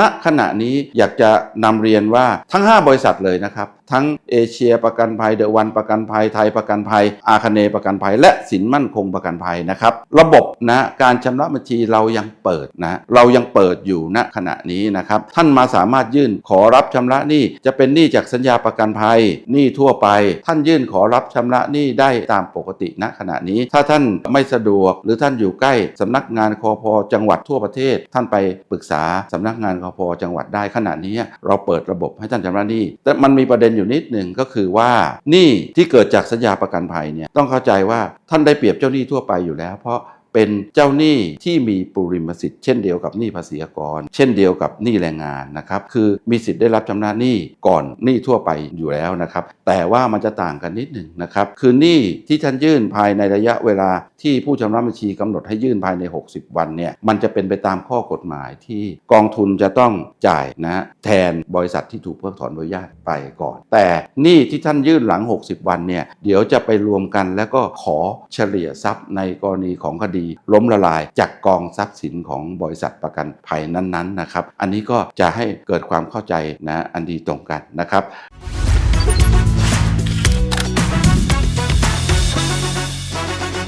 ณขณะนี้อยากจะนำเรียนว่าทั้ง 5 บริษัทเลยนะครับทั้งเอเชียประกันภัยเดอะวันประกันภัยไทยประกันภัย อาคเนประกันภัย และสินมั่นคงประกันภัยนะครับระบบนะการชำระบัญชีเรายังเปิดนะเรายังเปิดอยู่ณขณะนี้นะครับท่านมาสามารถยื่นขอรับชำระหนี้จะเป็นหนี้จากสัญญาประกันภัยหนี้ทั่วไป ท่านยื่นขอรับชำระหนี้ได้ตามปกติณขณะนี้ ถ้าท่านไม่สะดวกหรือท่านอยู่ใกล้สำนักงานคอพจังหวัดทั่วประเทศ ท่านไปปรึกษาสำนักงานคอพจังหวัดได้ขณะนี้ เราเปิดระบบให้ท่านชำระหนี้แต่มันมีประเด็นอยูู่่นิดหนึ่งก็คือว่าหนี้ที่เกิดจากสัญญาประกันภัยเนี่ยต้องเข้าใจว่าท่านได้เปรียบเจ้าหนี้ทั่วไปอยู่แล้ว เพราะ เป็นเจ้าหนี้ที่มีปุริมสิทธิ์เช่นเดียวกับหนี้ภาษีอากร เช่นเดียวกับหนี้แรงงานนะครับคือมีสิทธิ์ได้รับชำระหนี้ก่อนหนี้ทั่วไปอยู่แล้วนะครับแต่ว่ามันจะต่างกันนิดหนึ่งนะครับคือหนี้ที่ท่านยื่นภายในระยะเวลาที่ผู้ชำระบัญชีกำหนดให้ยื่นภายใน 60 วันเนี่ยมันจะเป็นไปตามข้อกฎหมายที่กองทุนจะต้องจ่ายนะแทนบริษัทที่ถูกเพิกถอนใบอนุญาตไปก่อน แต่หนี้ที่ท่านยื่นหลัง 60 วันเนี่ยเดี๋ยวจะไปรวมกันแล้วก็ขอเฉลี่ยทรัพย์ในกรณีของคดีล้มละลายจากกองทรัพย์สินของบริษัทประกันภัยนั้นๆนะครับ อันนี้ก็จะให้เกิดความเข้าใจนะอันดีตรงกันนะครับ